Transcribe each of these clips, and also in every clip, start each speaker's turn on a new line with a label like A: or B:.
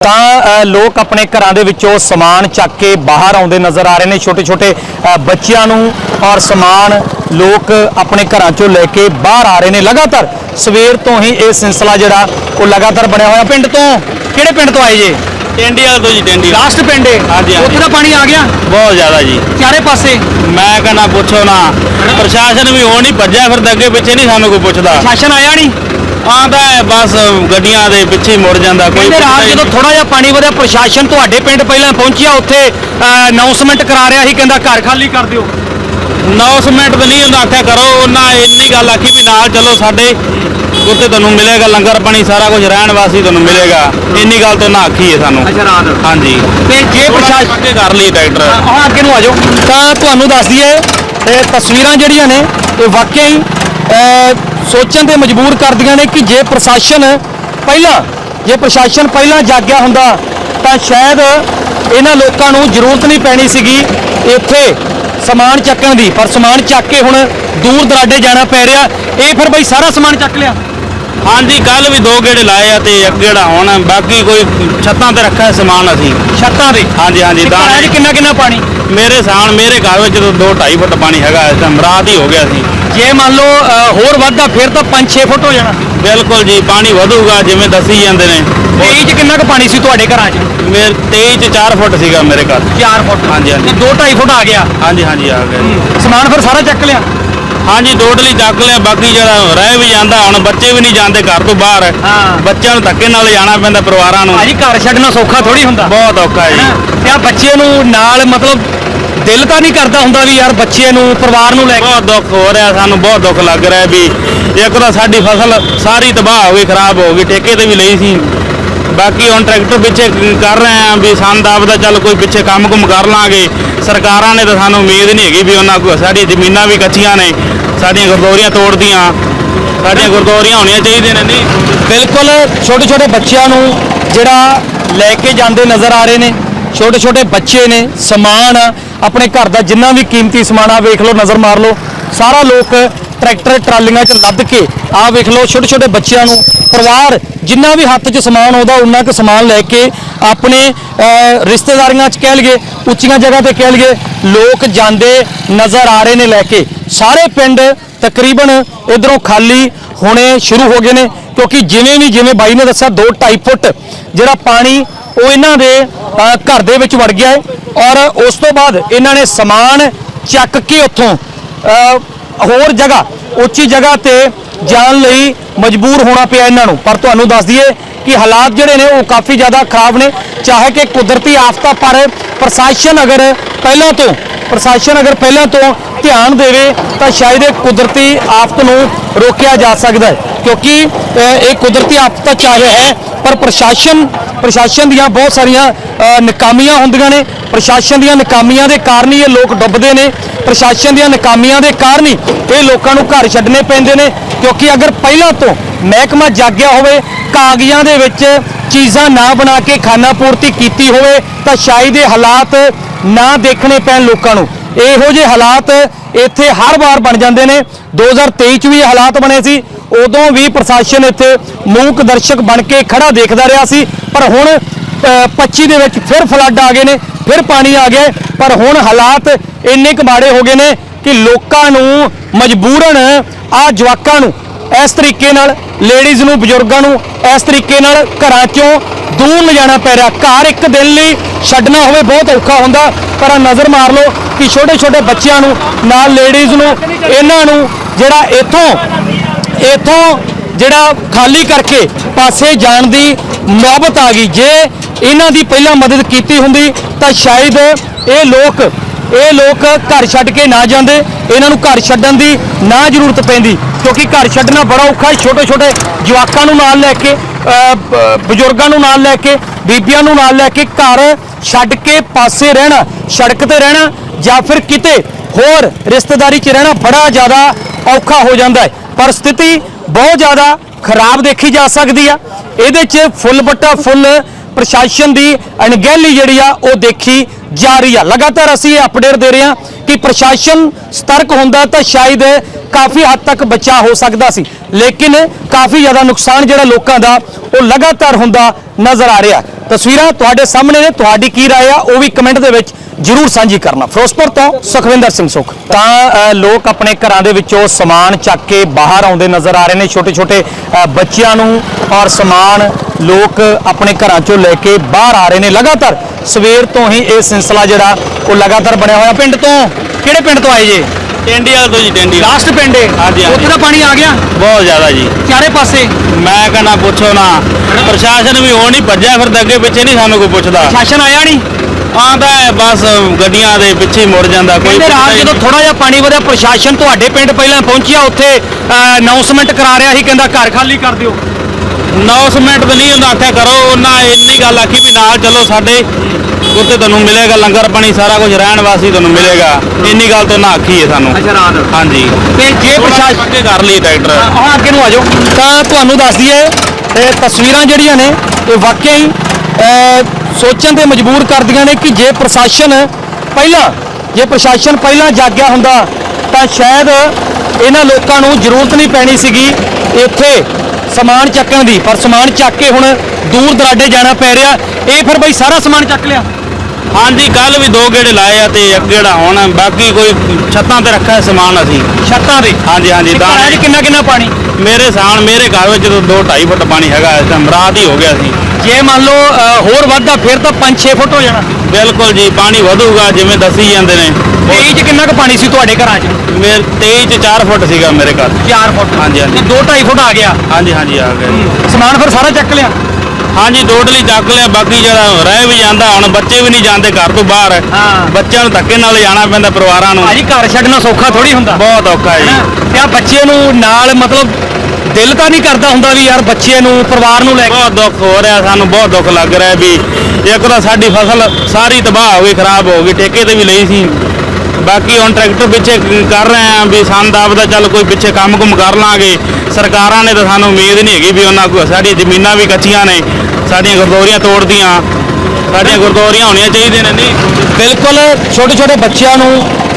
A: ਤਾਂ ਲੋਕ ਆਪਣੇ ਘਰਾਂ ਦੇ ਵਿੱਚੋਂ ਸਮਾਨ ਚੱਕ ਕੇ ਬਾਹਰ ਆਉਂਦੇ ਨਜ਼ਰ ਆ ਰਹੇ ਨੇ। ਛੋਟੇ ਛੋਟੇ ਅ, ਬੱਚਿਆਂ ਨੂੰ ਔਰ ਸਮਾਨ ਲੋਕ ਆਪਣੇ ਘਰਾਂ ਚੋਂ ਲੈ ਕੇ ਬਾਹਰ ਆ ਰਹੇ ਨੇ। ਲਗਾਤਾਰ ਸਵੇਰ ਤੋਂ ਹੀ ਇਹ ਸਿਲਸਿਲਾ ਜਿਹੜਾ ਉਹ ਲਗਾਤਾਰ ਬਣਿਆ ਹੋਇਆ। ਪਿੰਡ ਤੋਂ ਕਿਹੜੇ ਪਿੰਡ ਤੋਂ ਆਏ ਜੇ?
B: ਟੈਂਡੀ ਵਾਲਾ ਤੋਂ ਜੀ ਟੈਂਡੀ
A: ਲਾਸਟ ਪਿੰਡ ਹੈ
B: ਹਾਂਜੀ, ਹਾਂਜੀ।
A: ਉੱਥੇ ਦਾ ਪਾਣੀ ਆ ਗਿਆ?
B: ਬਹੁਤ ਜ਼ਿਆਦਾ ਜੀ।
A: ਚਾਰੇ ਪਾਸੇ?
B: ਮੈਂ ਕਹਿੰਦਾ ਪੁੱਛੋ ਨਾ। ਪ੍ਰਸ਼ਾਸਨ ਵੀ ਉਹ ਨਹੀਂ ਭੱਜਿਆ ਫਿਰਦਾ ਅੱਗੇ ਪਿੱਛੇ ਨਹੀਂ ਸਾਨੂੰ ਕੋਈ ਪੁੱਛਦਾ।
A: ਸ਼ਾਸਨ ਆਇਆ ਨਹੀਂ?
B: ਆਂਦਾ ਹੈ ਬਸ ਗੱਡੀਆਂ ਦੇ ਪਿੱਛੇ ਹੀ ਮੁੜ ਜਾਂਦਾ ਕੋਈ
A: ਕਹਿੰਦੇ ਰਾਤ ਜਦੋਂ। ਥੋੜਾ ਜਿਹਾ ਪਾਣੀ ਵਧਿਆ ਪ੍ਰਸ਼ਾਸਨ ਤੁਹਾਡੇ ਪਿੰਡ ਪਹਿਲਾਂ ਪਹੁੰਚਿਆ ਉੱਥੇ ਅਨਾਉਂਸਮੈਂਟ ਕਰਾ ਰਿਹਾ ਸੀ ਕਹਿੰਦਾ ਘਰ ਖਾਲੀ ਕਰ ਦਿਓ।
B: ਅਨਾਉਂਸਮੈਂਟ ਤਾਂ ਨਹੀਂ ਹੁੰਦਾ ਆਖਿਆ ਕਰੋ ਉਹਨਾਂ ਇੰਨੀ ਗੱਲ ਆਖੀ ਵੀ ਨਾਲ ਚੱਲੋ ਸਾਡੇ ਉੱਥੇ ਤੁਹਾਨੂੰ ਮਿਲੇਗਾ ਲੰਗਰ ਪਾਣੀ ਸਾਰਾ ਕੁਝ ਰਹਿਣ ਵਾਸਤੇ ਤੁਹਾਨੂੰ ਮਿਲੇਗਾ। ਇੰਨੀ ਗੱਲ ਤੋਂ ਨਾ ਆਖੀ ਹੈ ਸਾਨੂੰ।
A: ਰਾਤ।
B: ਹਾਂਜੀ।
A: ਤੇ ਜੇ ਪ੍ਰਸ਼ਾਸਨ
B: ਅੱਗੇ ਕਰ ਲਈ ਟਰੈਕਟਰ।
A: ਹਾਂ ਅੱਗੇ ਨੂੰ ਆ ਜਾਓ। ਤਾਂ ਤੁਹਾਨੂੰ ਦੱਸ ਦਈਏ ਇਹ ਤਸਵੀਰਾਂ ਜਿਹੜੀਆਂ ਨੇ ਇਹ ਵਾਕਿਆ ਹੀ ਸੋਚਣ ਤੇ ਮਜਬੂਰ ਕਰਦੀਆਂ ਨੇ ਕਿ ਜੇ ਪ੍ਰਸ਼ਾਸਨ ਪਹਿਲਾਂ, ਜੇ ਪ੍ਰਸ਼ਾਸਨ ਪਹਿਲਾਂ ਜਾਗਿਆ ਹੁੰਦਾ, ਤਾਂ ਸ਼ਾਇਦ ਇਹਨਾਂ ਲੋਕਾਂ ਨੂੰ ਜ਼ਰੂਰਤ ਨਹੀਂ ਪੈਣੀ ਸੀਗੀ ਇੱਥੇ ਸਮਾਨ ਚੱਕਣ ਦੀ। ਪਰ ਸਮਾਨ ਚੱਕ ਕੇ ਹੁਣ ਦੂਰ ਦਰਾਡੇ ਜਾਣਾ ਪੈ ਰਿਹਾ। ਇਹ ਫਿਰ ਬਈ ਸਾਰਾ ਸਮਾਨ ਚੱਕ ਲਿਆ।
B: ਹਾਂਜੀ ਕੱਲ ਵੀ ਦੋ ਗੇੜੇ ਲਾਏ ਆ ਤੇ ਇੱਕ ਗੇੜਾ ਹੁਣ ਬਾਕੀ ਕੋਈ ਛੱਤਾਂ ਤੇ ਰੱਖਿਆ ਸਮਾਨ ਅਸੀਂ।
A: ਛੱਤਾਂ ਦੇ
B: ਹਾਂਜੀ ਹਾਂਜੀ
A: ਤੇ
B: ਦਾਣੇ
A: ਕਿੰਨਾ ਕਿੰਨਾ ਪਾਣੀ?
B: ਮੇਰੇ ਸਾਹਣ ਮੇਰੇ ਘਰ ਵਿੱਚ 2 2.5 ਫੁੱਟ ਪਾਣੀ ਹੈਗਾ ਇਸ ਟਾਈਮ ਰਾਤ ਹੀ ਹੋ ਗਿਆ ਸੀ।
A: ਜੇ ਮੰਨ ਲਓ ਹੋਰ ਵੱਧਦਾ ਫਿਰ ਤਾਂ 5-6 ਫੁੱਟ ਹੋ ਜਾਣਾ।
B: ਬਿਲਕੁਲ ਜੀ ਪਾਣੀ ਵਧੂਗਾ ਜਿਵੇਂ ਦੱਸੀ ਜਾਂਦੇ ਨੇ।
A: ਤੇਈ ਚ ਕਿੰਨਾ ਕੁ ਪਾਣੀ ਸੀ ਤੁਹਾਡੇ ਘਰਾਂ 'ਚ?
B: ਮੇਰੇ 23 ਚ 4 ਫੁੱਟ ਸੀਗਾ ਮੇਰੇ ਘਰ
A: 4 ਫੁੱਟ।
B: ਹਾਂਜੀ, ਹਾਂਜੀ।
A: 2.5 ਫੁੱਟ ਆ ਗਿਆ।
B: ਹਾਂਜੀ ਹਾਂਜੀ ਆ ਗਿਆ
A: ਸਮਾਨ ਫਿਰ ਸਾਰਾ ਚੱਕ ਲਿਆ?
B: ਹਾਂਜੀ ਟੋਟਲੀ ਚੱਕ ਲਿਆ ਬਾਕੀ ਜਿਹੜਾ ਰਹਿ ਵੀ ਜਾਂਦਾ ਹੁਣ ਬੱਚੇ ਵੀ ਨਹੀਂ ਜਾਂਦੇ ਘਰ ਤੋਂ ਬਾਹਰ।
A: ਹਾਂ।
B: ਬੱਚਿਆਂ ਨੂੰ ਧੱਕੇ ਨਾਲ ਜਾਣਾ ਪੈਂਦਾ ਪਰਿਵਾਰਾਂ ਨੂੰ।
A: ਭਾਜੀ ਘਰ ਛੱਡਣਾ ਸੌਖਾ ਥੋੜੀ ਹੁੰਦਾ।
B: ਬਹੁਤ ਔਖਾ ਹੈ ਜੀ
A: ਤੇ ਆ ਬੱਚੇ ਨੂੰ ਨਾਲ ਮਤਲਬ ਦਿਲ ਤਾਂ ਨਹੀਂ ਕਰਦਾ ਹੁੰਦਾ ਵੀ ਯਾਰ ਬੱਚੇ ਨੂੰ ਪਰਿਵਾਰ ਨੂੰ ਲੈ ਕੇ।
B: ਬਹੁਤ ਦੁੱਖ ਹੋ ਰਿਹਾ ਸਾਨੂੰ ਬਹੁਤ ਦੁੱਖ ਲੱਗ ਰਿਹਾ ਵੀ ਇੱਕ ਤਾਂ ਸਾਡੀ ਫਸਲ ਸਾਰੀ ਤਬਾਹ ਹੋ ਗਈ ਖਰਾਬ ਹੋ ਗਈ ਠੇਕੇ ਤੇ ਵੀ ਲਈ ਸੀ। ਬਾਕੀ ਹੁਣ ਟਰੈਕਟਰ ਪਿੱਛੇ ਕਰ ਰਹੇ ਆ ਵੀ ਸੰਦ ਆਪਦਾ ਚੱਲ ਕੋਈ ਪਿੱਛੇ ਕੰਮ ਕੁਮ ਕਰ ਲਾਂਗੇ। ਸਰਕਾਰਾਂ ਨੇ ਤਾਂ ਸਾਨੂੰ ਉਮੀਦ ਨਹੀਂ ਹੈਗੀ ਵੀ ਉਹਨਾਂ ਕੋ ਸਾਡੀਆਂ ਜ਼ਮੀਨਾਂ ਵੀ ਕੱਚੀਆਂ ਨੇ, ਸਾਡੀਆਂ ਗੁਰਦੌਰੀਆਂ ਤੋੜਦੀਆਂ। ਸਾਡੀਆਂ ਗੁਰਦੌਰੀਆਂ ਹੋਣੀਆਂ ਚਾਹੀਦੀਆਂ ਨੇ। ਨਹੀਂ
A: ਬਿਲਕੁਲ ਛੋਟੇ ਛੋਟੇ ਬੱਚਿਆਂ ਨੂੰ ਜਿਹੜਾ ਲੈ ਕੇ ਜਾਂਦੇ ਨਜ਼ਰ ਆ ਰਹੇ ਨੇ ਛੋਟੇ ਛੋਟੇ ਬੱਚੇ ਨੇ, ਸਮਾਨ, ਆਪਣੇ ਘਰ ਦਾ ਜਿੰਨਾ ਵੀ ਕੀਮਤੀ ਸਮਾਨ ਆ, ਵੇਖ ਲਓ, ਨਜ਼ਰ ਮਾਰ ਲਓ। ਸਾਰਾ ਲੋਕ ਟਰੈਕਟਰ ਟਰਾਲੀਆਂ 'ਚ ਲੱਦ ਕੇ ਆ ਵੇਖ ਲਓ ਛੋਟੇ ਛੋਟੇ ਬੱਚਿਆਂ ਨੂੰ ਪਰਿਵਾਰ ਜਿੰਨਾ ਵੀ ਹੱਥ 'ਚ ਸਮਾਨ ਆਉਂਦਾ ਉਨਾ ਕੁ ਸਮਾਨ ਲੈ ਕੇ ਆਪਣੇ ਰਿਸ਼ਤੇਦਾਰੀਆਂ 'ਚ ਕਹਿ ਲਈਏ, ਉੱਚੀਆਂ ਜਗ੍ਹਾ ਤੇ ਕਹਿ ਲਈਏ, ਲੋਕ ਜਾਂਦੇ ਨਜ਼ਰ ਆ ਰਹੇ ਨੇ ਲੈ ਕੇ। ਸਾਰੇ ਪਿੰਡ ਤਕਰੀਬਨ ਇਧਰੋਂ ਖਾਲੀ ਹੋਣੇ ਸ਼ੁਰੂ ਹੋ ਗਏ ਨੇ, ਕਿਉਂਕਿ ਜਿਵੇਂ ਵੀ ਜਿਵੇਂ ਬਾਈ ਨੇ ਦੱਸਿਆ 2.5 ਫੁੱਟ ਜਿਹੜਾ ਪਾਣੀ ਉਹ ਇਹਨਾਂ ਦੇ ਘਰ ਦੇ ਵਿੱਚ ਵੜ ਗਿਆ ਹੈ ਔਰ ਉਸ ਤੋਂ ਬਾਅਦ ਇਹਨਾਂ ਨੇ ਸਮਾਨ ਚੱਕ ਕੇ ਉੱਥੋਂ ਹੋਰ ਜਗ੍ਹਾ, ਉੱਚੀ ਜਗ੍ਹਾ ਤੇ ਜਾਣ ਲਈ ਮਜਬੂਰ ਹੋਣਾ ਪਿਆ ਇਹਨਾਂ ਨੂੰ। ਪਰ ਤੁਹਾਨੂੰ ਦੱਸ ਦਈਏ ਕਿ ਹਾਲਾਤ ਜਿਹੜੇ ਨੇ ਉਹ ਕਾਫੀ ਜ਼ਿਆਦਾ ਖਰਾਬ ਨੇ। ਚਾਹੇ ਕਿ ਕੁਦਰਤੀ ਆਫਤਾਂ ਪਰ ਪ੍ਰਸ਼ਾਸਨ ਅਗਰ ਪਹਿਲਾਂ ਤੋਂ ਪ੍ਰਸ਼ਾਸਨ ਅਗਰ ਪਹਿਲਾਂ ਤੋਂ ਧਿਆਨ ਦੇਵੇ ਤਾਂ ਸ਼ਾਇਦ ਇਹ ਕੁਦਰਤੀ ਆਫਤ ਨੂੰ ਰੋਕਿਆ ਜਾ ਸਕਦਾ ਹੈ, ਕਿਉਂਕਿ ਇਹ ਕੁਦਰਤੀ ਆਫਤ ਤਾਂ ਚਾਹ ਰਿਹਾ ਹੈ, ਪਰ ਪ੍ਰਸ਼ਾਸਨ ਪ੍ਰਸ਼ਾਸਨ ਦੀਆਂ ਬਹੁਤ ਸਾਰੀਆਂ ਨਕਾਮੀਆਂ ਹੁੰਦੀਆਂ ਨੇ। ਪ੍ਰਸ਼ਾਸਨ ਦੀਆਂ ਨਕਾਮੀਆਂ ਦੇ ਕਾਰਨ ਹੀ ਇਹ ਲੋਕ ਡੁੱਬਦੇ ਨੇ। ਪ੍ਰਸ਼ਾਸਨ ਦੀਆਂ ਨਕਾਮੀਆਂ ਦੇ ਕਾਰਨ ਹੀ ਇਹ ਲੋਕਾਂ ਨੂੰ ਘਰ ਛੱਡਣੇ ਪੈਂਦੇ ਨੇ, ਕਿਉਂਕਿ ਅਗਰ ਪਹਿਲਾਂ ਤੋਂ ਮਹਿਕਮਾ ਜਾਗਿਆ ਹੋਵੇ, ਕਾਗਜ਼ਾਂ ਦੇ ਵਿੱਚ ਚੀਜ਼ਾਂ ਨਾ ਬਣਾ ਕੇ ਖਾਨਾ ਪੂਰਤੀ ਕੀਤੀ ਹੋਵੇ, ਤਾਂ ਸ਼ਾਇਦ ਇਹ ਹਾਲਾਤ ਨਾ ਦੇਖਣੇ ਪੈਣ ਲੋਕਾਂ ਨੂੰ। ਇਹੋ ਜਿਹੇ ਹਾਲਾਤ ਇੱਥੇ ਹਰ ਵਾਰ ਬਣ ਜਾਂਦੇ ਨੇ। 2023 ਚ ਵੀ ਇਹ ਹਾਲਾਤ ਬਣੇ ਸੀ। ਉਦੋਂ ਵੀ ਪ੍ਰਸ਼ਾਸਨ ਇੱਥੇ ਮੂਕ ਦਰਸ਼ਕ ਬਣ ਕੇ ਖੜਾ ਦੇਖਦਾ ਰਿਹਾ ਸੀ। ਪਰ ਹੁਣ ਅ, 25 ਦੇ ਵਿੱਚ ਫਿਰ ਫਲੱਡ ਆ ਗਏ ਨੇ ਫਿਰ ਪਾਣੀ ਆ ਗਿਆ ਪਰ ਹੁਣ ਹਾਲਾਤ ਇੰਨੇ ਕੁ ਮਾੜੇ ਹੋ ਗਏ ਨੇ ਕਿ ਲੋਕਾਂ ਨੂੰ ਮਜਬੂਰਨ ਆ ਜਵਾਕਾਂ ਨੂੰ ਇਸ ਤਰੀਕੇ ਨਾਲ ਲੇਡੀਜ਼ ਨੂੰ ਬਜ਼ੁਰਗਾਂ ਨੂੰ ਇਸ ਤਰੀਕੇ ਨਾਲ ਘਰਾਂ ਚੋਂ ਦੂਰ ਲਿਜਾਣਾ ਪੈ ਰਿਹਾ। ਘਰ ਇੱਕ ਦਿਨ ਲਈ ਛੱਡਣਾ ਹੋਵੇ ਬਹੁਤ ਔਖਾ ਹੁੰਦਾ, ਪਰ ਨਜ਼ਰ ਮਾਰ ਲਓ ਕਿ ਛੋਟੇ ਛੋਟੇ ਬੱਚਿਆਂ ਨੂੰ, ਨਾਲ ਲੇਡੀਜ਼ ਨੂੰ, ਇਹਨਾਂ ਨੂੰ ਜਿਹੜਾ ਇੱਥੋਂ ਇੱਥੋਂ ਜਿਹੜਾ ਖਾਲੀ ਕਰਕੇ ਪਾਸੇ ਜਾਣ ਦੀ ਨੌਬਤ ਆ ਗਈ। ਜੇ ਇਹਨਾਂ ਦੀ ਪਹਿਲਾਂ ਮਦਦ ਕੀਤੀ ਹੁੰਦੀ, ਤਾਂ ਸ਼ਾਇਦ ਇਹ ਲੋਕ ਇਹ ਲੋਕ ਘਰ ਛੱਡ ਕੇ ਨਾ ਜਾਂਦੇ। ਇਹਨਾਂ ਨੂੰ ਘਰ ਛੱਡਣ ਦੀ ਨਾ ਜ਼ਰੂਰਤ ਪੈਂਦੀ। ਕਿਉਂਕਿ ਘਰ ਛੱਡਣਾ ਬੜਾ ਔਖਾ ਛੋਟੇ ਛੋਟੇ ਜਵਾਕਾਂ ਨੂੰ ਨਾਲ ਲੈ ਕੇ ਬਜ਼ੁਰਗਾਂ ਨੂੰ ਨਾਲ ਲੈ ਕੇ, ਬੀਬੀਆਂ ਨੂੰ ਨਾਲ ਲੈ ਕੇ ਘਰ ਛੱਡ ਕੇ ਪਾਸੇ ਰਹਿਣਾ, ਸੜਕ ਤੇ ਰਹਿਣਾ ਜਾਂ ਫਿਰ ਕਿਤੇ ਹੋਰ ਰਿਸ਼ਤੇਦਾਰੀ 'ਚ ਰਹਿਣਾ ਬੜਾ ਜ਼ਿਆਦਾ ਔਖਾ ਹੋ ਜਾਂਦਾ ਹੈ। ਪਰ ਸਥਿਤੀ ਬਹੁਤ ਜ਼ਿਆਦਾ ਖਰਾਬ ਦੇਖੀ ਜਾ ਸਕਦੀ ਆ। ਇਹਦੇ 'ਚ ਫੁੱਲ ਬੱਟਾ ਫੁੱਲ ਪ੍ਰਸ਼ਾਸਨ ਦੀ ਅਣਗਹਿਲੀ ਜਿਹੜੀ ਆ ਉਹ ਦੇਖੀ ਜਾ ਰਹੀ ਆ ਲਗਾਤਾਰ ਅਸੀਂ ਇਹ ਅਪਡੇਟ ਦੇ ਰਹੇ ਹਾਂ ਕਿ ਪ੍ਰਸ਼ਾਸਨ ਸਤਰਕ ਹੁੰਦਾ ਤਾਂ ਸ਼ਾਇਦ ਕਾਫੀ ਹੱਦ ਤੱਕ ਬਚਾਅ ਹੋ ਸਕਦਾ ਸੀ ਲੇਕਿਨ ਕਾਫੀ ਜ਼ਿਆਦਾ ਨੁਕਸਾਨ ਜਿਹੜਾ ਲੋਕਾਂ ਦਾ ਉਹ ਲਗਾਤਾਰ ਹੁੰਦਾ ਨਜ਼ਰ ਆ ਰਿਹਾ ਤਸਵੀਰਾਂ ਤੁਹਾਡੇ ਸਾਹਮਣੇ ਨੇ ਤੁਹਾਡੀ ਕੀ رائے ਆ ਉਹ ਵੀ ਕਮੈਂਟ ਦੇ ਵਿੱਚ ਜਰੂਰ ਸਾਂਝੀ ਕਰਨਾ ਫਿਰੋਜ਼ਪੁਰ ਤੋਂ ਸੁਖਵਿੰਦਰ ਸਿੰਘ ਸੁਖ ਤਾਂ ਅ, ਲੋਕ ਆਪਣੇ ਘਰਾਂ ਦੇ ਵਿੱਚੋਂ ਸਮਾਨ ਚੱਕ ਕੇ ਬਾਹਰ ਆਉਂਦੇ ਨਜ਼ਰ ਆ ਰਹੇ ਨੇ ਛੋਟੇ ਛੋਟੇ ਅ, ਬੱਚਿਆਂ ਨੂੰ ਔਰ ਸਮਾਨ ਲੋਕ ਆਪਣੇ ਘਰਾਂ ਚੋਂ ਲੈ ਕੇ ਬਾਹਰ ਆ ਰਹੇ ਨੇ। ਲਗਾਤਾਰ ਸਵੇਰ ਤੋਂ ਹੀ ਇਹ ਸਿਲਸਿਲਾ ਜਿਹੜਾ ਉਹ ਲਗਾਤਾਰ ਬਣਿਆ ਹੋਇਆ। ਪਿੰਡ ਤੋਂ ਕਿਹੜੇ ਪਿੰਡ ਤੋਂ ਆਏ ਜੇ?
B: ਟੈਂਡੀ ਵਾਲਾ ਤੋਂ ਜੀ ਟੈਂਡੀ।
A: ਲਾਸਟ ਪਿੰਡ ਹੈ
B: ਹਾਂਜੀ, ਹਾਂਜੀ।
A: ਉੱਥੇ ਦਾ ਪਾਣੀ ਆ ਗਿਆ?
B: ਬਹੁਤ ਜ਼ਿਆਦਾ ਜੀ।
A: ਚਾਰੇ ਪਾਸੇ?
B: ਮੈਂ ਕਹਿੰਦਾ ਪੁੱਛੋ ਨਾ। ਪ੍ਰਸ਼ਾਸਨ ਵੀ ਉਹ ਨਹੀਂ ਭੱਜਿਆ ਫਿਰਦਾ ਅੱਗੇ ਪਿੱਛੇ ਨਹੀਂ ਸਾਨੂੰ ਕੋਈ ਪੁੱਛਦਾ।
A: ਸ਼ਾਸਨ ਆਇਆ ਨਹੀਂ?
B: ਆਂਦਾ ਹੈ ਬਸ ਗੱਡੀਆਂ ਦੇ ਪਿੱਛੇ ਹੀ ਮੁੜ ਜਾਂਦਾ ਕੋਈ
A: ਕਹਿੰਦੇ ਰਾਤ
B: ਹੀ
A: ਜਦੋਂ। ਥੋੜਾ ਜਿਹਾ ਪਾਣੀ ਵਧਿਆ ਪ੍ਰਸ਼ਾਸਨ ਤੁਹਾਡੇ ਪਿੰਡ ਪਹਿਲਾਂ ਪਹੁੰਚਿਆ ਉੱਥੇ ਅਨਾਉਂਸਮੈਂਟ ਕਰਾ ਰਿਹਾ ਸੀ ਕਹਿੰਦਾ ਘਰ ਖਾਲੀ ਕਰ ਦਿਓ।
B: ਅਨਾਉਂਸਮੈਂਟ ਤਾਂ ਨਹੀਂ ਹੁੰਦਾ ਆਖਿਆ ਕਰੋ ਉਹਨਾਂ ਇੰਨੀ ਗੱਲ ਆਖੀ ਵੀ ਨਾਲ ਚੱਲੋ ਸਾਡੇ। ਉੱਥੇ ਤੁਹਾਨੂੰ ਮਿਲੇਗਾ ਲੰਗਰ ਪਾਣੀ ਸਾਰਾ ਕੁਝ ਰਹਿਣ ਵਾਸਤੇ ਤੁਹਾਨੂੰ ਮਿਲੇਗਾ। ਇੰਨੀ ਗੱਲ ਤੋਂ ਨਾ ਆਖੀ ਹੈ ਸਾਨੂੰ।
A: ਰਾਤ।
B: ਹਾਂਜੀ।
A: ਤੇ ਜੇ ਪ੍ਰਸ਼ਾਸਨ
B: ਪ੍ਰਸ਼ਾਸਨ ਕਰ ਲਈ ਟਰੈਕਟਰ।
A: ਹਾਂ ਅੱਗੇ ਨੂੰ ਆ ਜਾਓ। ਤਾਂ ਤੁਹਾਨੂੰ ਦੱਸ ਦਈਏ ਇਹ ਤਸਵੀਰਾਂ ਜਿਹੜੀਆਂ ਨੇ ਇਹ ਵਾਕਿਆ ਹੀ ਸੋਚਣ ਤੇ ਮਜਬੂਰ ਕਰਦੀਆਂ ਨੇ ਕਿ ਜੇ ਪ੍ਰਸ਼ਾਸਨ ਪਹਿਲਾਂ ਜੇ ਪ੍ਰਸ਼ਾਸਨ ਪਹਿਲਾਂ ਜਾਗਿਆ ਹੁੰਦਾ ਤਾਂ ਸ਼ਾਇਦ ਇਹਨਾਂ ਲੋਕਾਂ ਨੂੰ ਜ਼ਰੂਰਤ ਨਹੀਂ ਪੈਣੀ ਸੀਗੀ ਇੱਥੇ ਸਮਾਨ ਚੱਕਣ ਦੀ ਪਰ ਸਮਾਨ ਚੱਕ ਕੇ ਹੁਣ ਦੂਰ ਦਰਾਡੇ ਜਾਣਾ ਪੈ ਰਿਹਾ। ਇਹ ਫਿਰ ਬਈ ਸਾਰਾ ਸਮਾਨ ਚੱਕ ਲਿਆ।
B: ਹਾਂਜੀ ਕੱਲ ਵੀ ਦੋ ਗੇੜੇ ਲਾਏ ਆ ਤੇ ਇੱਕ ਗੇੜਾ ਹੁਣ ਬਾਕੀ ਕੋਈ ਛੱਤਾਂ ਤੇ ਰੱਖਿਆ ਸਮਾਨ ਅਸੀਂ।
A: ਛੱਤਾਂ ਦੇ
B: ਹਾਂਜੀ ਹਾਂਜੀ ਦਾਣੇ।
A: ਕਿੰਨਾ ਕਿੰਨਾ ਪਾਣੀ?
B: ਮੇਰੇ ਸਾਨ ਮੇਰੇ ਘਰ ਵਿੱਚ ਤਾਂ 2 2.5 ਫੁੱਟ ਪਾਣੀ ਹੈਗਾ ਇਸ ਟਾਈਮ ਰਾਤ ਹੀ ਹੋ ਗਿਆ ਸੀ।
A: ਜੇ ਮੰਨ ਲਓ ਹੋਰ ਵੱਧਦਾ ਫਿਰ ਤਾਂ 5-6 ਫੁੱਟ ਹੋ ਜਾਣਾ।
B: ਬਿਲਕੁਲ ਜੀ ਪਾਣੀ ਵਧੂਗਾ ਜਿਵੇਂ ਦੱਸੀ ਜਾਂਦੇ ਨੇ।
A: ਤੇਈ ਚ ਕਿੰਨਾ ਕੁ ਪਾਣੀ ਸੀ ਤੁਹਾਡੇ ਘਰਾਂ 'ਚ?
B: ਮੇਰੇ 23 ਚ 4 ਫੁੱਟ ਸੀਗਾ ਮੇਰੇ ਘਰ।
A: 4 ਫੁੱਟ?
B: ਹਾਂਜੀ, ਹਾਂਜੀ।
A: 2.5 ਫੁੱਟ ਆ ਗਿਆ?
B: ਹਾਂਜੀ ਹਾਂਜੀ ਆ ਗਏ
A: ਸਮਾਨ ਫਿਰ ਸਾਰਾ ਚੱਕ ਲਿਆ?
B: ਹਾਂਜੀ ਟੋਟਲੀ ਚੱਕ ਲਿਆ। ਬਾਕੀ ਜਿਹੜਾ ਰਹਿ ਵੀ ਜਾਂਦਾ ਹੁਣ ਬੱਚੇ ਵੀ ਨਹੀਂ ਜਾਂਦੇ ਘਰ ਤੋਂ ਬਾਹਰ।
A: ਹਾਂ।
B: ਬੱਚਿਆਂ ਨੂੰ ਧੱਕੇ ਨਾਲ ਜਾਣਾ ਪੈਂਦਾ ਪਰਿਵਾਰਾਂ ਨੂੰ।
A: ਭਾਜੀ ਘਰ ਛੱਡਣਾ ਸੌਖਾ ਥੋੜੀ ਹੁੰਦਾ।
B: ਬਹੁਤ ਔਖਾ ਹੈ
A: ਹੈਨਾ?
B: ਜੀ
A: ਤੇ ਆ ਬੱਚੇ ਨੂੰ ਨਾਲ ਮਤਲਬ ਦਿਲ ਤਾਂ ਨਹੀਂ ਕਰਦਾ ਹੁੰਦਾ ਵੀ ਯਾਰ ਬੱਚੇ ਨੂੰ ਪਰਿਵਾਰ ਨੂੰ ਲੈ ਕੇ।
B: ਬਹੁਤ ਦੁੱਖ ਹੋ ਰਿਹਾ ਸਾਨੂੰ ਬਹੁਤ ਦੁੱਖ ਲੱਗ ਰਿਹਾ ਵੀ ਇੱਕ ਤਾਂ ਸਾਡੀ ਫਸਲ ਸਾਰੀ ਤਬਾਹ ਹੋ ਗਈ ਖਰਾਬ ਹੋ ਗਈ ਠੇਕੇ ਤੇ ਵੀ ਲਈ ਸੀ। ਬਾਕੀ ਹੁਣ ਟਰੈਕਟਰ ਪਿੱਛੇ ਕਰ ਰਹੇ ਆ ਵੀ ਸੰਦ ਆਪਦਾ ਚੱਲ ਕੋਈ ਪਿੱਛੇ ਕੰਮ ਕੁਮ ਕਰ ਲਾਂਗੇ। ਸਰਕਾਰਾਂ ਨੇ ਤਾਂ ਸਾਨੂੰ ਉਮੀਦ ਨਹੀਂ ਹੈਗੀ ਵੀ ਉਹਨਾਂ ਕੋਲ ਸਾਡੀਆਂ ਜ਼ਮੀਨਾਂ ਵੀ ਕੱਚੀਆਂ ਨੇ ਸਾਡੀਆਂ ਗੁਰਦੌਰੀਆਂ ਤੋੜਦੀਆਂ ਸਾਡੀਆਂ ਗੁਰਦੌਰੀਆਂ ਹੋਣੀਆਂ ਚਾਹੀਦੀਆਂ ਨੇ। ਨਹੀਂ
A: ਬਿਲਕੁਲ ਛੋਟੇ ਛੋਟੇ ਬੱਚਿਆਂ ਨੂੰ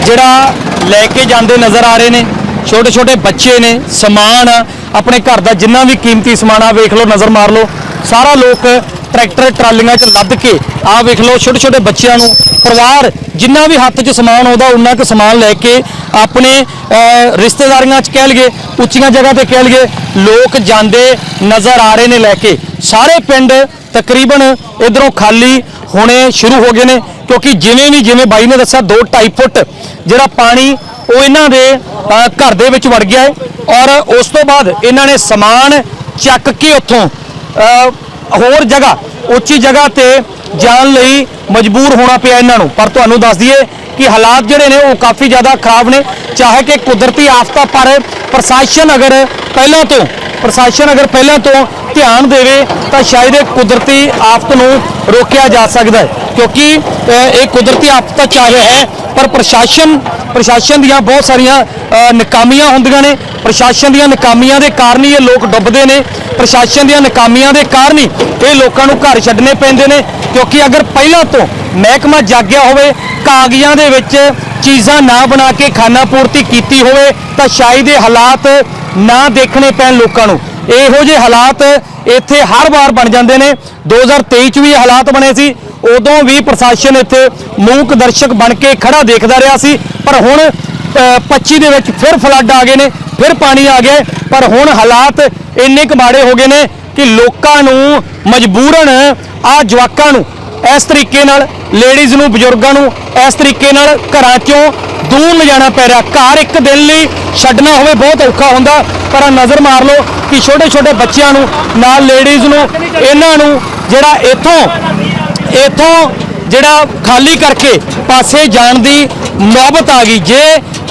A: ਜਿਹੜਾ ਲੈ ਕੇ ਜਾਂਦੇ ਨਜ਼ਰ ਆ ਰਹੇ ਨੇ। ਛੋਟੇ ਛੋਟੇ ਬੱਚੇ ਨੇ ਸਮਾਨ ਆ, ਆਪਣੇ ਘਰ ਦਾ ਜਿੰਨਾ ਵੀ ਕੀਮਤੀ ਸਮਾਨ ਆ ਵੇਖ ਲਓ ਨਜ਼ਰ ਮਾਰ ਲਓ। ਸਾਰਾ ਲੋਕ ਟਰੈਕਟਰ ਟਰਾਲੀਆਂ 'ਚ ਲੱਦ ਕੇ ਆ ਵੇਖ ਲਓ ਛੋਟੇ ਛੋਟੇ ਬੱਚਿਆਂ ਨੂੰ ਪਰਿਵਾਰ ਜਿੰਨਾ ਵੀ ਹੱਥ 'ਚ ਸਮਾਨ ਆਉਂਦਾ ਉਨਾ ਕੁ ਸਮਾਨ ਲੈ ਕੇ ਆਪਣੇ ਰਿਸ਼ਤੇਦਾਰੀਆਂ 'ਚ ਕਹਿ ਲਈਏ ਉੱਚੀਆਂ ਜਗ੍ਹਾ ਤੇ ਕਹਿ ਲਈਏ ਲੋਕ ਜਾਂਦੇ ਨਜ਼ਰ ਆ ਰਹੇ ਨੇ ਲੈ ਕੇ। ਸਾਰੇ ਪਿੰਡ ਤਕਰੀਬਨ ਇਧਰੋਂ ਖਾਲੀ ਹੋਣੇ ਸ਼ੁਰੂ ਹੋ ਗਏ ਨੇ, ਕਿਉਂਕਿ ਜਿਵੇਂ ਵੀ ਜਿਵੇਂ ਬਾਈ ਨੇ ਦੱਸਿਆ 2.5 ਫੁੱਟ ਜਿਹੜਾ ਪਾਣੀ ਉਹ ਇਹਨਾਂ ਦੇ ਘਰ ਦੇ ਵਿੱਚ ਵੜ ਗਿਆ ਹੈ ਔਰ ਉਸ ਤੋਂ ਬਾਅਦ ਇਹਨਾਂ ਨੇ ਸਮਾਨ ਚੱਕ ਕੇ ਉੱਥੋਂ ਹੋਰ ਜਗ੍ਹਾ, ਉੱਚੀ ਜਗ੍ਹਾ ਤੇ ਜਾਣ ਲਈ ਮਜਬੂਰ ਹੋਣਾ ਪਿਆ ਇਹਨਾਂ ਨੂੰ। ਪਰ ਤੁਹਾਨੂੰ ਦੱਸ ਦਈਏ ਕਿ ਹਾਲਾਤ ਜਿਹੜੇ ਨੇ ਉਹ ਕਾਫੀ ਜ਼ਿਆਦਾ ਖਰਾਬ ਨੇ। ਚਾਹੇ ਕਿ ਕੁਦਰਤੀ ਆਫਤਾਂ ਪਰ ਪ੍ਰਸ਼ਾਸਨ ਅਗਰ ਪਹਿਲਾਂ ਤੋਂ ਪ੍ਰਸ਼ਾਸਨ ਅਗਰ ਪਹਿਲਾਂ ਤੋਂ ਧਿਆਨ ਦੇਵੇ ਤਾਂ ਸ਼ਾਇਦ ਇਹ ਕੁਦਰਤੀ ਆਫਤ ਨੂੰ ਰੋਕਿਆ ਜਾ ਸਕਦਾ ਹੈ, ਕਿਉਂਕਿ ਇਹ ਕੁਦਰਤੀ ਆਫਤ ਤਾਂ ਚਾਹੇ ਹੈ, ਪਰ ਪ੍ਰਸ਼ਾਸਨ ਪ੍ਰਸ਼ਾਸਨ ਦੀਆਂ ਬਹੁਤ ਸਾਰੀਆਂ ਨਕਾਮੀਆਂ ਹੁੰਦੀਆਂ ਨੇ। ਪ੍ਰਸ਼ਾਸਨ ਦੀਆਂ ਨਕਾਮੀਆਂ ਦੇ ਕਾਰਨ ਹੀ ਇਹ ਲੋਕ ਡੁੱਬਦੇ ਨੇ। ਪ੍ਰਸ਼ਾਸਨ ਦੀਆਂ ਨਕਾਮੀਆਂ ਦੇ ਕਾਰਨ ਹੀ ਇਹ ਲੋਕਾਂ ਨੂੰ ਘਰ ਛੱਡਣੇ ਪੈਂਦੇ ਨੇ, ਕਿਉਂਕਿ ਅਗਰ ਪਹਿਲਾਂ ਤੋਂ ਮਹਿਕਮਾ ਜਾਗਿਆ ਹੋਵੇ, ਕਾਗਜ਼ਾਂ ਦੇ ਵਿੱਚ ਚੀਜ਼ਾਂ ਨਾ ਬਣਾ ਕੇ ਖਾਨਾ ਪੂਰਤੀ ਕੀਤੀ ਹੋਵੇ, ਤਾਂ ਸ਼ਾਇਦ ਇਹ ਹਾਲਾਤ ਨਾ ਦੇਖਣੇ ਪੈਣ ਲੋਕਾਂ ਨੂੰ। ਇਹੋ ਜਿਹੇ ਹਾਲਾਤ ਇੱਥੇ ਹਰ ਵਾਰ ਬਣ ਜਾਂਦੇ ਨੇ। 2023 ਚ ਵੀ ਇਹ ਹਾਲਾਤ ਬਣੇ ਸੀ। ਉਦੋਂ ਵੀ ਪ੍ਰਸ਼ਾਸਨ ਇੱਥੇ ਮੂਕ ਦਰਸ਼ਕ ਬਣ ਕੇ ਖੜਾ ਦੇਖਦਾ ਰਿਹਾ ਸੀ। ਪਰ ਹੁਣ ਅ, 25 ਦੇ ਵਿੱਚ ਫਿਰ ਫਲੱਡ ਆ ਗਏ ਨੇ ਫਿਰ ਪਾਣੀ ਆ ਗਿਆ। ਪਰ ਹੁਣ ਹਾਲਾਤ ਇੰਨੇ ਕੁ ਮਾੜੇ ਹੋ ਗਏ ਨੇ ਕਿ ਲੋਕਾਂ ਨੂੰ ਮਜਬੂਰਨ ਆ ਜਵਾਕਾਂ ਨੂੰ ਇਸ ਤਰੀਕੇ ਨਾਲ ਲੇਡੀਜ਼ ਨੂੰ, ਬਜ਼ੁਰਗਾਂ ਨੂੰ ਇਸ ਤਰੀਕੇ ਨਾਲ ਘਰਾਂ ਚੋਂ ਦੂਰ ਲਿਜਾਣਾ ਪੈ ਰਿਹਾ। ਘਰ ਇੱਕ ਦਿਨ ਲਈ ਛੱਡਣਾ ਹੋਵੇ ਬਹੁਤ ਔਖਾ ਹੁੰਦਾ, ਪਰ ਨਜ਼ਰ ਮਾਰ ਲਓ ਕਿ ਛੋਟੇ ਛੋਟੇ ਬੱਚਿਆਂ ਨੂੰ, ਨਾਲ ਲੇਡੀਜ਼ ਨੂੰ, ਇਹਨਾਂ ਨੂੰ ਜਿਹੜਾ ਇੱਥੋਂ ਇੱਥੋਂ ਜਿਹੜਾ ਖਾਲੀ ਕਰਕੇ ਪਾਸੇ ਜਾਣ ਦੀ ਨੌਬਤ ਆ ਗਈ। ਜੇ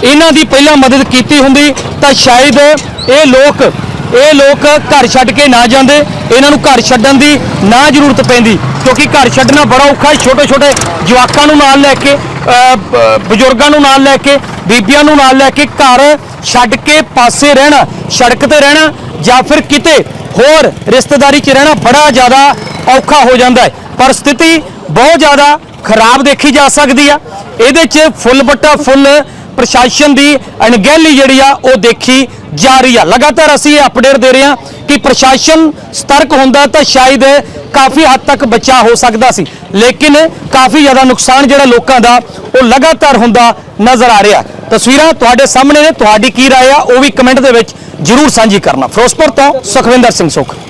A: ਇਹਨਾਂ ਦੀ ਪਹਿਲਾਂ ਮਦਦ ਕੀਤੀ ਹੁੰਦੀ, ਤਾਂ ਸ਼ਾਇਦ ਇਹ ਲੋਕ ਇਹ ਲੋਕ ਘਰ ਛੱਡ ਕੇ ਨਾ ਜਾਂਦੇ, ਇਹਨਾਂ ਨੂੰ ਘਰ ਛੱਡਣ ਦੀ ਨਾ ਜ਼ਰੂਰਤ ਪੈਂਦੀ। ਕਿਉਂਕਿ ਘਰ ਛੱਡਣਾ ਬੜਾ ਔਖਾ ਹੈ। ਛੋਟੇ ਛੋਟੇ ਜਵਾਕਾਂ ਨੂੰ ਨਾਲ ਲੈ ਕੇ ਬਜ਼ੁਰਗਾਂ ਨੂੰ ਨਾਲ ਲੈ ਕੇ, ਬੀਬੀਆਂ ਨੂੰ ਨਾਲ ਲੈ ਕੇ ਘਰ ਛੱਡ ਕੇ ਪਾਸੇ ਰਹਿਣਾ, ਸੜਕ ਤੇ ਰਹਿਣਾ ਜਾਂ ਫਿਰ ਕਿਤੇ ਹੋਰ ਰਿਸ਼ਤੇਦਾਰੀ 'ਚ ਰਹਿਣਾ ਬੜਾ ਜ਼ਿਆਦਾ ਔਖਾ ਹੋ ਜਾਂਦਾ ਹੈ। ਪਰ ਸਥਿਤੀ ਬਹੁਤ ਜ਼ਿਆਦਾ ਖਰਾਬ ਦੇਖੀ ਜਾ ਸਕਦੀ ਆ। ਇਹਦੇ 'ਚ ਫੁੱਲ ਬੱਟਾ ਫੁੱਲ ਪ੍ਰਸ਼ਾਸਨ ਦੀ ਅਣਗਹਿਲੀ ਜਿਹੜੀ ਆ, ਉਹ ਦੇਖੀ ਜਾ ਰਹੀ ਆ। ਲਗਾਤਾਰ ਅਸੀਂ ਇਹ ਅਪਡੇਟ ਦੇ ਰਹੇ ਹਾਂ ਕਿ ਪ੍ਰਸ਼ਾਸਨ ਸਤਰਕ ਹੁੰਦਾ ਤਾਂ ਸ਼ਾਇਦ ਕਾਫੀ ਹੱਦ ਤੱਕ ਬਚਾ ਹੋ ਸਕਦਾ ਸੀ। ਲੇਕਿਨ ਕਾਫੀ ਜ਼ਿਆਦਾ ਨੁਕਸਾਨ ਜਿਹੜਾ ਲੋਕਾਂ ਦਾ, ਉਹ ਲਗਾਤਾਰ ਹੁੰਦਾ ਨਜ਼ਰ ਆ ਰਿਹਾ। ਤਸਵੀਰਾਂ ਤੁਹਾਡੇ ਸਾਹਮਣੇ ਨੇ, ਤੁਹਾਡੀ ਕੀ ਰਾਏ ਆ, ਉਹ ਵੀ ਕਮੈਂਟ ਦੇ ਵਿੱਚ ਜਰੂਰ ਸਾਂਝੀ ਕਰਨਾ। ਫਿਰੋਜ਼ਪੁਰ ਤੋਂ ਸੁਖਵਿੰਦਰ ਸਿੰਘ ਸੁਖ।